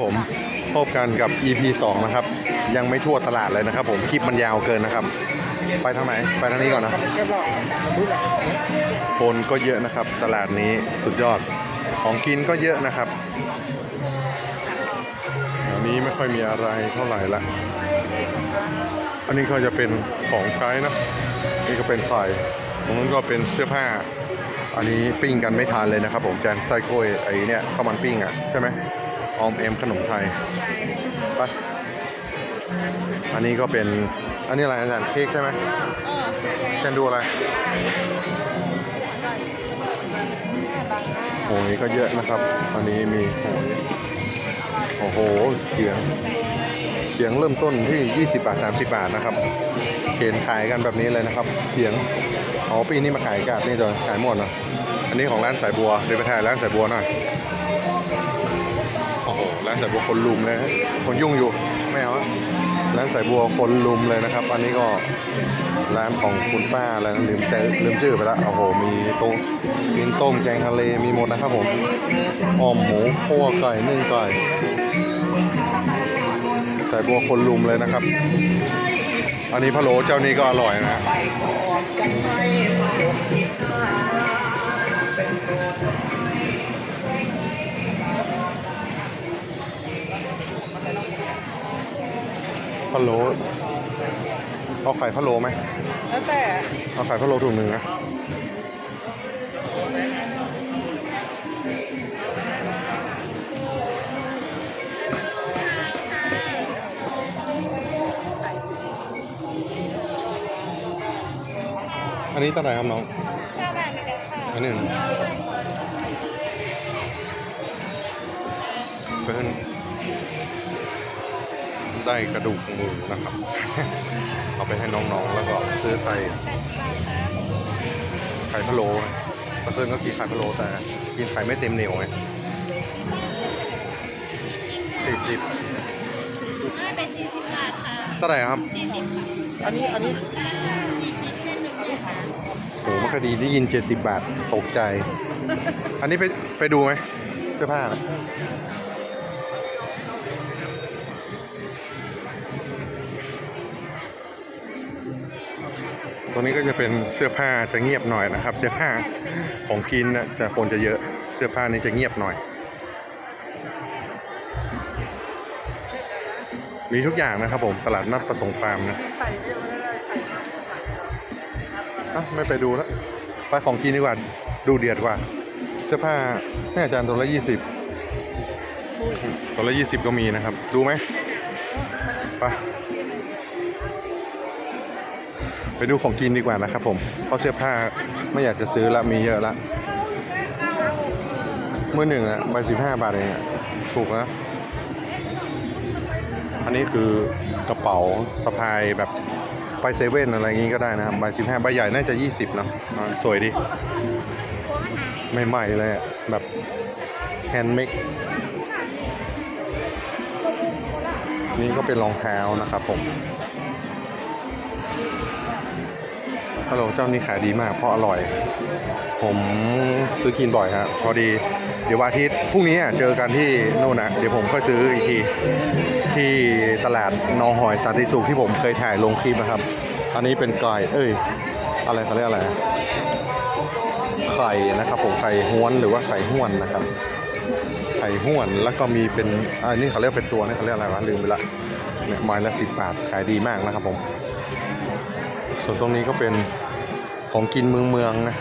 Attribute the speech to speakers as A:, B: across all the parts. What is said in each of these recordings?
A: ผมพบกันกับ EP 2 นะครับ ยังไม่ทั่วตลาดเลยนะครับผมคลิปมันยาวเกินนะครับ ไปทางไหน ไปทางนี้ก่อนนะคนก็เยอะนะครับ ตลาดนี้สุดยอดของกินก็เยอะนะครับอันนี้ไม่ค่อยมีอะไรเท่าไหร่ละอันนี้ก็จะเป็นของใช้นะนี่ก็เป็นไฟตรงนั้นก็เป็นเสื้อผ้า อันนี้ปิ้งกันไม่ทานเลยนะครับ ผมแกงไส้กล้วยไอ้เนี่ยข้าวมันปิ้งอะใช่ไหม ออมเอมขนมไทยไปอันนี้ก็เป็น อันนี้อะไรอาจารย์เค้กใช่ไหม
B: เออ
A: แคนดูอะไรโอ้ยก็เยอะนะครับ อันนี้มีโอ้โหเขียงเขียงเริ่มต้นที่ 20 บาท 30 บาทนะครับ เห็นขายกันแบบนี้เลยนะครับเขียงอ๋อปีนี้มาขายกาดนี่เลยขายหมดเนอะอันนี้ของร้านสายบัวเดี๋ยวไปถ่ายร้านสายบัวหน่อยานสายบัวคนลุมเลยฮะคนยุ่งอยู่ไม่เอาร้านสายบัวคนลุมเลยนะครับ อันนี้ก็ร้านของคุณป้าอะไรนะลืมใจลืมชื่อไปแล้วโอ้โห มีโต๊ะมีต้มแกงทะเลมีหมดนะครับผมอ้อมหมูคั่วไก่นึ่งไก่สายบัวคนลุมเลยนะครับ อันนี้พะโล้เจ้านี้ก็อร่อยนะ พะโล้เอาไข่พะโล้ไหม
B: แล้วแต่
A: เอาไข่พะโล้ถุงหนึ่งนะอันนี้เท่าไหร่ครับน้อง
B: ข้าวแบบนี้ค่ะ
A: อันหนึ่งเพิ่น ได้กระดูกหมูนะครับ เอาไปให้น้องๆ แล้วก็ซื้อไข่ไข่พะโล้เมื่อคืนก็กินไข่พะโล้แต่กินไข่ไม่เต็มเหนียวไงสิบสิบ
B: ให้เป็นสี่สิบบาทค่ะ
A: เท่าไหร่ครับ
B: สี่สิบ
A: อันนี้อันนี้โหมันคดีได้ยิน70บาทตกใจ อันนี้ไปไปดูไหมเสื้อผ้าน่ะ ตรงนี้ก็จะเป็นเสื้อผ้าจะเงียบหน่อยนะครับ เสื้อผ้าของกินนะจะคนจะเยอะเสื้อผ้านี้จะเงียบหน่อย มีทุกอย่างนะครับผมตลาดนัดประสงค์ฟาร์มนะอะไม่ไปดูแล้วไปของกินดีกว่าดูเดือดกว่า เสื้อผ้าแม่อาจารย์ตัวละยี่สิบตัวละยี่สิบก็มีนะครับ ดูไหมไป ไปดูของกินดีกว่านะครับผมเพราะเสื้อผ้าไม่อยากจะซื้อละมีเยอะละเมื่อหนึ่งอะใบสิบห้าบาทเองอะถูกนะ อันนี้คือกระเป๋าสะพายแบบไปเซเว่นอะไรอย่างงี้ก็ได้นะครับใบสิบห้าใบใหญ่น่าจะยี่สิบเนาะสวยดี ใหม่ๆเลยอะแบบแฮนด์เมดนี่ก็เป็นรองเท้านะครับผม ฮัลโหลเจ้านี้ขายดีมากเพราะอร่อย ผมซื้อกินบ่อยฮะพอดีเดี๋ยววันอาทิตย์พรุ่งนี้เจอกันที่นู่นนะเดี๋ยวผมค่อยซื้ออีกทีที่ตลาดนองหอยสันติสุขที่ผมเคยถ่ายลงคลิปนะครับ อันนี้เป็นไก่เอ้ย อะไรเขาเรียกอะไรไข่นะครับ ผมไข่ห้วนหรือว่าไข่ห้วนนะครับไข่ห้วนแล้วก็มีเป็นอันนี้เขาเรียกเป็นตัวนี่เขาเรียกอะไรวะลืมไปละเนี่ยไม้ละสิบบาทขายดีมากนะครับผม ส่วนตรงนี้ก็เป็น ของกินเมืองเมืองนะ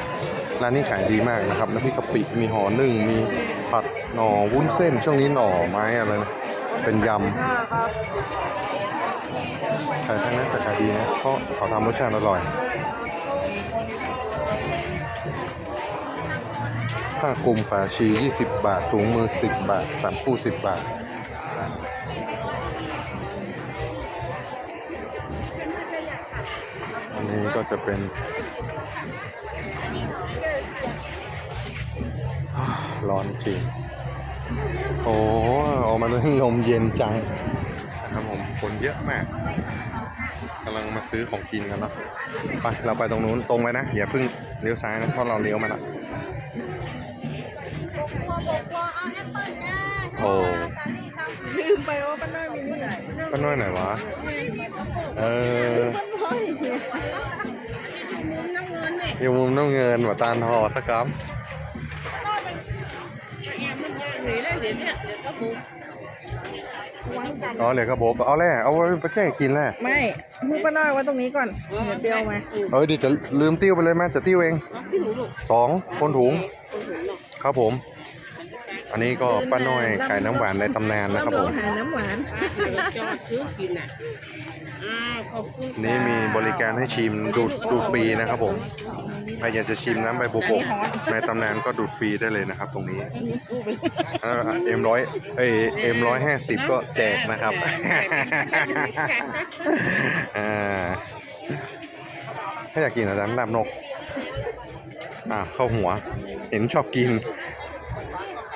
A: ร้านนี้ขายดีมากนะครับน้ำพริกกะปิมีห่อนึ่งมีผัดหน่อวุ้นเส้น ช่วงนี้หน่อไม้อะไรนะเป็นยำขายแพงนะแต่ขายดีนะเพราะเขาทำรสชาติอร่อยผ้าคลุมฝาชี 20 บาทถุงมือ 10 บาทสามคู่ 10 บาท นนี้ก็จะเป็น ร้อนจริง โอ้ออกมาด้วยลมเย็นจังนะครับผมคนเยอะมากกำลังมาซื้อของกินกันเนาะไปเราไปตรงนู้นตรงไปนะ อย่าเพิ่งเลี้ยวซ้ายนะเพราะเราเลี้ยวมาแล้ว
B: บัวบัวเอาแอปเปิ้ลจ้า
A: โอ้
B: สาลี่สามสิบมไปว่าป้าน้อยมีที่ไหน
A: ป้าน้อยไหนวะ เออ
B: ป้าน้ อยมุมน้ำเงินเนี่ย
A: อยู่มุมน้ำเงินหัวตาลทอสักครับ
B: แง่มันยากหนีแล้วเดี๋ยวเนี่ยเดี๋ยวก็บุกวางกัน
A: อ๋อเหลือกระบอกเอาแร่เอาไว้ไปแจ้กินแร่
B: ไม่มือป้าน้อยไว้ตรงนี้ก่อนเดี๋ยวเดียวมา
A: เอ้ยเดี๋ยวจะลืมติ้วไปเลยแม่จะติ้วเอง
B: พี่หนูลูก
A: สองคนถุง
B: คนถุงเนาะ
A: ครับผม อันนี้ก็ป้าน้อยขายน้ำหวานในตำนานนะครับผม
B: หาน้ำหวาน
C: จ อ้าวขอบคุณค่ะ
A: นี่มีบริการให้ชิมดูดดูดฟรีนะครับผมใครอยากจะชิมน้ำใบบุบกในตำนานก็ดูดฟรีได้เลยนะครับ ตรงนี้เอ็มร้อยเอ้เอ็มร้อยห้าสิบก็แจกนะครับ อ่าถ้าอยากกินอาจารย์ลาบนก อ่าเข้าหัว เห็นชอบกิน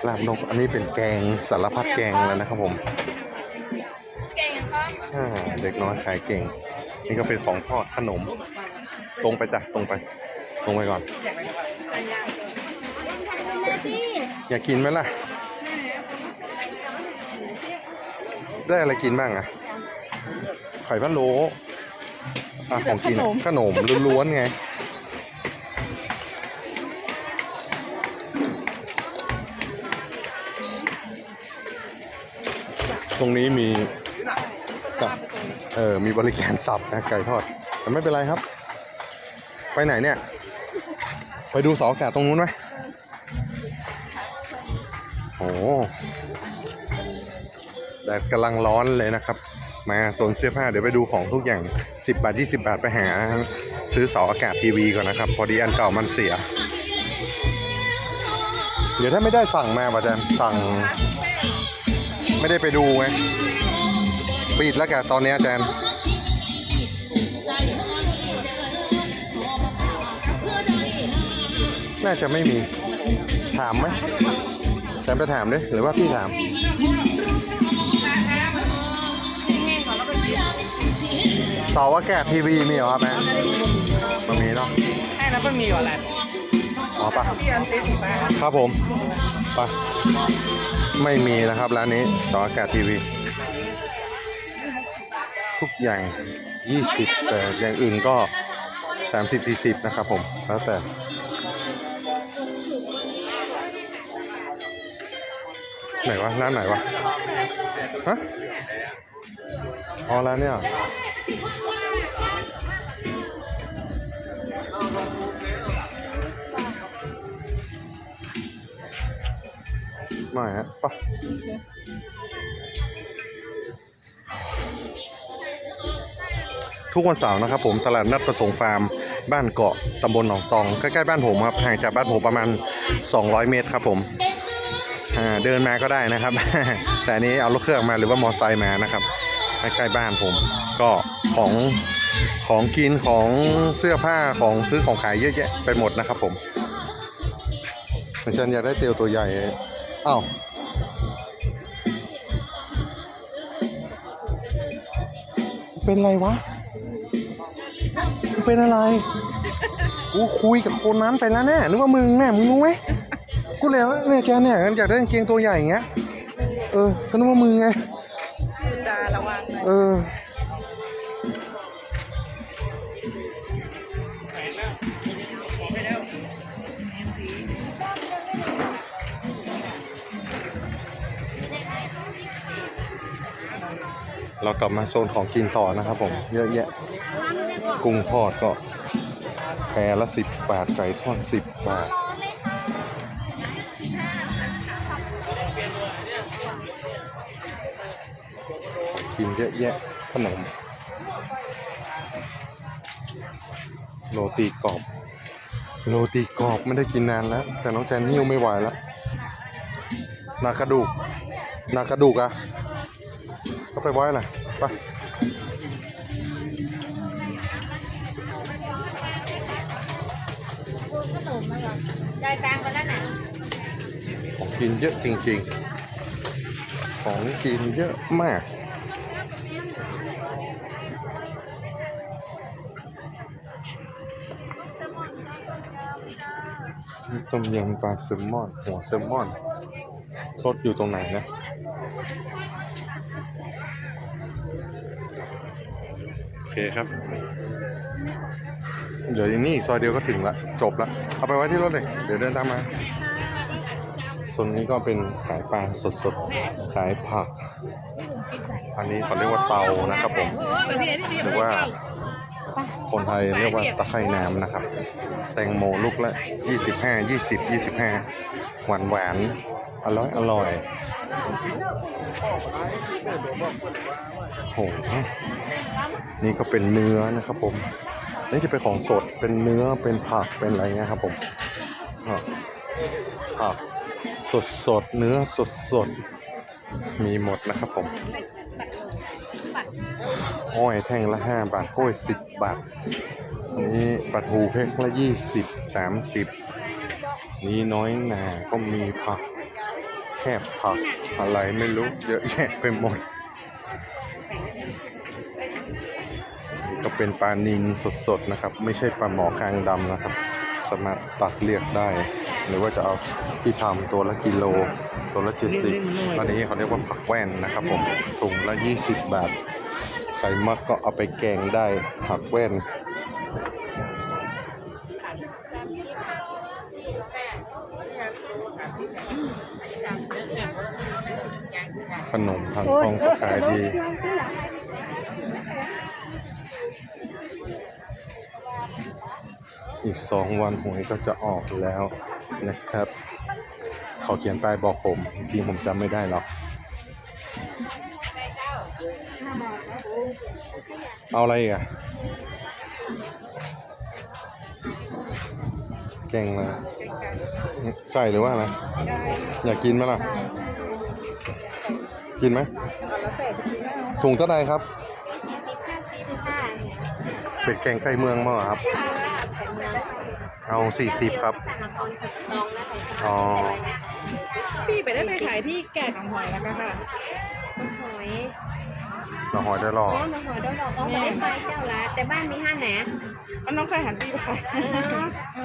A: ลาบนกอันนี้เป็นแกงสารพัดแกงแล้วนะครับผม
B: เด็
A: กน้อยขายเก่ง นี่ก็เป็นของทอดขนม ตรงไปจ้ะตรงไป ตรงไปก่อน อยากกินไหมล่ะ ได้อะไรกินบ้างอะไข่พะโล้อะของกินอะขนมล้วนๆไงตรงนี้มีกับ เออ มีบริการสับนะไก่ทอด แต่ไม่เป็นไรครับ ไปไหนเนี่ย ไปดูเสาอากาศตรงนู้นไหมโอ้แดดกำลังร้อนเลยนะครับ มาโซนเสื้อผ้าเดี๋ยวไปดูของทุกอย่าง 10 บาท 20 บาทไปหา ซื้อเสาอากาศทีวีก่อนนะครับ พอดีอันเก่ามันเสีย เดี๋ยวถ้าไม่ได้สั่งมาป่ะแจนสั่ง ไม่ได้ไปดูไง ปิดแล้วแกตอนนี้อาจารย์น่าจะไม่มี ถามไหมแจมไปถามดิหรือว่าพี่ถามเสาว่าแกะทีวีมีเหรอครับแม่มันมีเนาะ
C: ใช่แล้วมันมีอะไร
A: อ๋อปะ
C: ที่อันเซ็ตมา
A: ครับผมไปะไม่มีนะครับร้านนี้เสาอากาศทีวี ทุกอย่าง 20 แต่อย่างอื่นก็ 30 40 นะครับผม แล้วแต่ ไหนวะ ร้านไหนวะ ฮะ อ๋อร้านเนี้ยเหรอไม่ฮะปะ ทุกวันเสาร์นะครับผมตลาดนัดประสงค์ฟาร์ม บ้านเกาะตำบลหนองตองใกล้ๆบ้านผมครับห่างจากบ้านผมประมาณ 200 เมตรครับผมเดินมาก็ได้นะครับ แต่นี้เอารถเครื่องมาหรือว่ามอเตอร์ไซค์มานะครับใกล้ๆบ้านผม ก็ของของกินของเสื้อผ้าของซื้อของขายเยอะแยะไปหมดนะครับผมอาจารย์อยากได้เตียวตัวใหญ่อ้าวเป็นไรวะ เป็นอะไร กูคุยกับคนนั้นไปแล้วแน่นึกว่ามึงแน่มึงรู้ไหมกูเลยว่าเนี่ยแกเนี่ยอยากได้กางเกงตัวใหญ่อย่างเงี้ย เออก็นึกว่ามึงไง
B: จาระวัง
A: เออเรากลับมาโซนของกินต่อนะครับผม เยอะแยะ กุ้งทอดก็แพละสิบบาทไก่ทอดสิบบาทกินเยอะแยะขนมโรตีกรอบโรตีกรอบไม่ได้กินนานแล้ว แต่น้องแจนหิ้วไม่ไหวแล้วนากระดูกนากระดูกอะก็ไปไว้แหละไป กินเยอะจริงๆ ของกินเยอะมากต้มยำปลาแซลมอน หัวแซลมอนรดอยู่ตรงไหนนะโอเคครับ เดี๋ยวนี่ซอยเดียวก็ถึงละ จบละ เอาไปไว้ที่รถเลย เดี๋ยวเดินตามมา ส่วนนี้ก็เป็นขายปลาสดๆ ขายผัก อันนี้เขาเรียกว่าเตานะครับผม หรือว่าคนไทยเรียกว่าตะไคร่น้ำนะครับ แตงโมลูกละ 25 20 25 หวานหวานอร่อยอร่อยโหนี่ก็เป็นเนื้อนะครับผม นี่จะเป็นของสด เป็นเนื้อ เป็นผัก เป็นอะไรเงี้ยครับผมผัก สดสดเนื้อสดสดมีหมดนะครับผมอ้อยแท่งละห้าบาทกล้วยสิบบาทนนี้ปลาทูแพ็คละยี่สิบสามสิบนี่น้อยหนาก็มีผักแคบผักอะไรไม่รู้เยอะแยะไปหมด ก็เป็นปลานิลสดๆนะครับ ไม่ใช่ปลาหมอคางดำนะครับ สามารถตักเรียกได้ หรือว่าจะเอาที่ทำตัวละกิโล ตัวละเจ็ดสิบอันนี้เขาเรียกว่าผักแว่นนะครับผมถุงละยี่สิบบาท ใครมักก็เอาไปแกงได้ผักแว่นขนมทางทองก็ขายดีอีกสองวันหวยก็จะออกแล้ว นะครับ เขาเขียนป้ายบอกผมจริงผมจำไม่ได้หรอก เอาอะไรอีกอะแกงอะไรไก่หรือว่าอะไร อยากกินไหมล่ะ กินไหมถุงเท่าไรครับ เป็ดแกงไก่เมืองมั้งเหรอครับ เอาสี่สิบครับ อ๋อ
C: พี่ไปได้ไปขายที่แก่ของหอยแล้วกันค่ะ
B: หอย
A: หน่อหอยได้หรอ
B: อ๋อหอยดอกอ๋อไม่ได้ไปเจ้าละแต่บ้านมีห้าแหน
C: อันน้องเคยหันปีไปขาย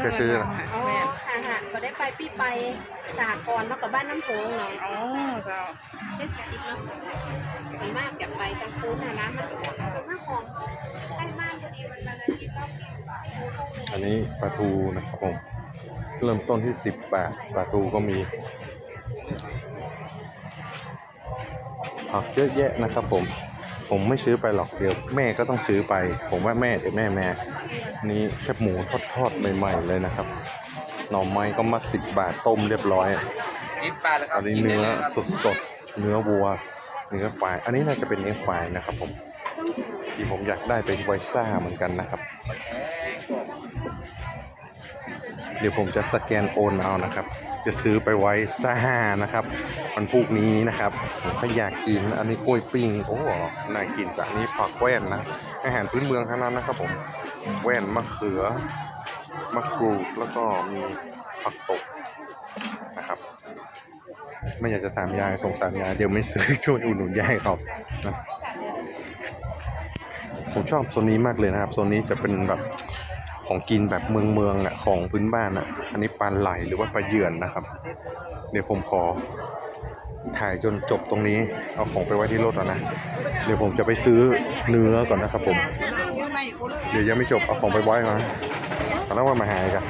A: เคยซื้อเหรอ
B: อ๋อค่ะค่ะก็ได้ไปพี่ไปสหกรณ์เนาะกับบ้านน้ำโขงเนาะ
C: อ๋อเจ้า
B: เจ็ดสิบเนาะมันมากอยากไปจังคูนนะร้านมัน อันนี้ป
A: ลาทูนะครับผม เริ่มต้นที่สิบบาทปลาทูก็มี ผักเยอะแยะนะครับผม ผมไม่ซื้อไปหรอกเดี๋ยวแม่ก็ต้องซื้อไป ผมว่าแม่เดี๋ยวแม่แม่นี่แคบหมูทอดๆใหม่ๆเลยนะครับ หน่อไม้ก็มาสิบบาทต้มเรียบร้อย
D: สิบบาทแล้วครั
A: อั
D: บ
A: นนี้เนื้อสดๆเนื้อวัวเนื้อควาย อันนี้น่าจะเป็นเนื้อควายนะครับผมที่ผมอยากได้เป็นไวซ่าเหมือนกันนะครับ เดี๋ยวผมจะสแกนโอนเอานะครับ จะซื้อไปไว้ซ่านะครับวันพรุ่งนี้นะครับผมก็อยากกินอันนี้กล้วยปิ้งโอ้โหน่ากินจากนี้ผักแว่นนะอาหารพื้นเมืองทั้งนั้นนะครับผมแว่นมะเขือมะกรูดแล้วก็มีผักตบนะครับ ไม่อยากจะถามยายสงสารยายเดี๋ยวไม่ซื้อช่วยอุดหนุนยายเขานะผมชอบโซนนี้มากเลยนะครับโซนนี้จะเป็นแบบ ของกินแบบเมืองเมืองอะของพื้นบ้านอะ อันนี้ปลาไหลหรือว่าปลาเยื่อนนะครับ เดี๋ยวผมขอถ่ายจนจบตรงนี้ เอาของไปไว้ที่รถแล้วนะ เดี๋ยวผมจะไปซื้อเนื้อก่อนนะครับผม เดี๋ยวยังไม่จบเอาของไปไว้ก่อนนะแล้วว่ามาหายกัน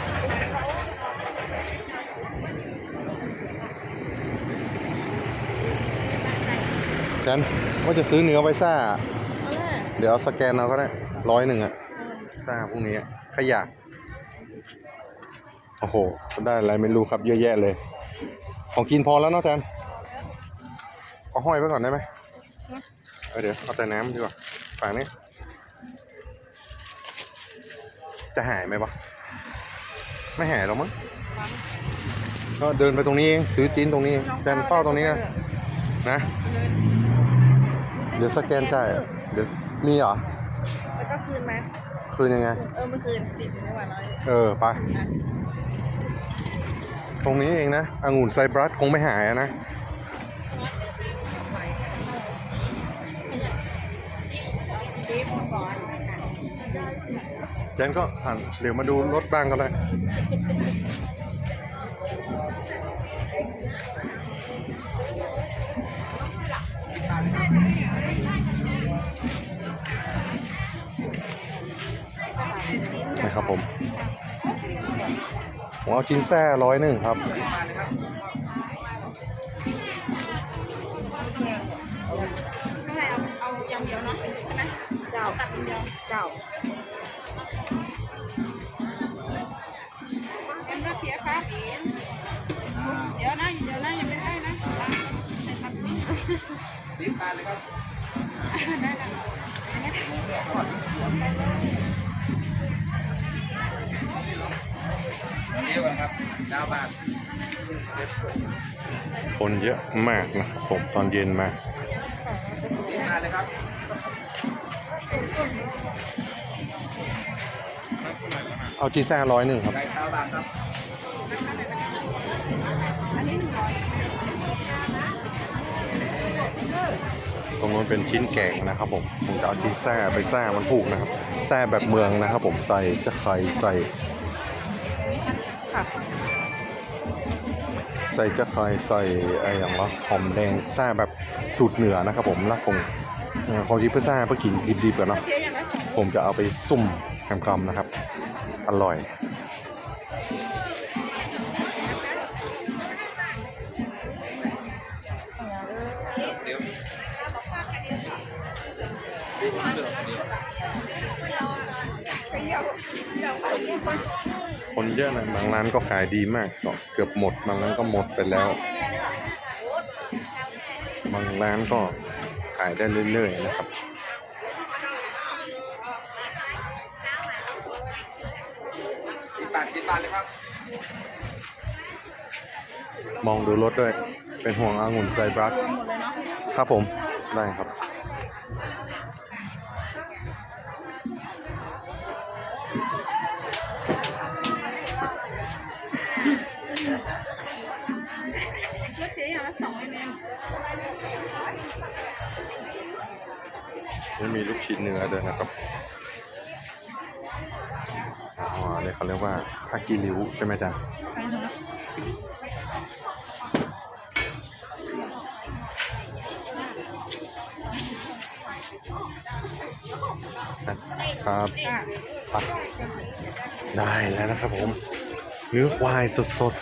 A: ฉันว่าจะซื้อเนื้อไว้ซ่า เดี๋ยวเอาสแกนเอาก็ได้ร้อยหนึ่งอะซ่าพวกนี้ ยะ โอ้โห ได้อะไรไม่รู้ครับเยอะแยะเลย ของกินพอแล้วเนาะแจนเอาห้อยไว้ก่อนได้ไหมเออเดี๋ยวเอาแต่น้ำดีกว่าฝากนี้ จะหายไหมวะไม่หายหรอกมั้งก็เดินไปตรงนี้เองซื้อจีนตรงนี้เองแจนเฝ้าตรงนี้นะนะ เดี๋ยวสแกนจ่ายอะเดี๋ยวมีเหรอ
C: แล้วก็คืนไหม
A: คืนยังไง
C: เออมันคืนติดอยู่ในวันร้อย
A: เออไป ตรงนี้เองนะองุ่นไซบรัสคงไม่หายอะนะเจนก็หันเดี๋ยวมาดูรถบ้างก็ได้ ครับผมผมเอาชิ้นแซ่ร้อยหนึ่งครับ
B: ไม่ให้เอาเอย่างเดียวเนาะใช่ไหมเจ้าตักอย่างเดียวเจ้าเป็นระเบียครับเดี๋ยวนะเดี๋ยวนะยังไม่ได้นะได้ครับนี่
C: รีบทานเลยครับ
B: ได้แล้ว
C: เดียวกันครับเก้าบาท
A: คนเยอะมากนะครับผมตอนเย็นมา
C: รีบทานเลยครับ
A: เอาชิ้นแซ่ร้อยหนึ่งครับ
C: ไก่เก้าบาทครับ
B: อันนี้หนึ่งร้อย
A: ตรงนู้นเป็นชิ้นแกงนะครับผม ผมจะเอาชิ้นแซ่ไปแซ่มันผูกนะครับ แซ่แบบเมืองนะครับผม ใส่จะไข่ใส่
B: ค่ะ
A: ใส่จะไข่ใส่ไอ้อย่างวะหอมแดงซ่แบบสูตรเหนือนะครับผมรักคงเอ่อของที่เพื่อซ่เพื่อกินดิบๆกันเนาะ
B: เทียอย่าะ
A: ผมจะเอาไปซุ่มแคมๆนะครับ อร่อย
C: เดี๋ยว
A: คนเยอะนะบางร้านก็ขายดีมากก็เกือบหมด บางร้านก็หมดไปแล้ว บางร้านก็ขายได้เรื่อยๆนะครับ
C: สิบบาทสิบบาทเลยครับ
A: มองดูรถด้วย เป็นห่วงองุ่นไซบรัสครับผม ได้ครับ มีลูกชิ้นเนื้อด้วยนะครับอ๋อเนี่ยเขาเรียกว่าผ้ากีริ้วใช่ไหมจ๊ะครับไปได้แล้วนะครับผม เนื้อควายสด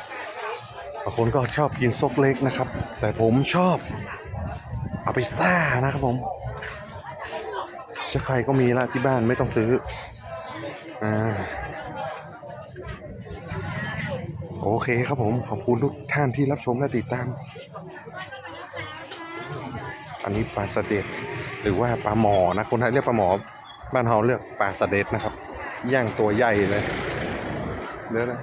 A: ๆบางคนก็ชอบกินซกเล็กนะครับ แต่ผมชอบ เอาไปซ่านะครับผม จะใครก็มีละที่บ้านไม่ต้องซื้อ อ่า โอเคครับผม ขอบคุณทุกท่านที่รับชมและติดตาม อันนี้ปลาสเด็ดหรือว่าปลาหมอนะ คนไทยเรียกปลาหมอ บ้านเราเรียกปลาสเด็ดนะครับ ย่างตัวใหญ่เลยเดี๋ยวนะ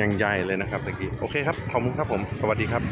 A: ยังใหญ่เลยนะครับตะกี้ โอเคครับ ขอบคุณครับผม สวัสดีครับ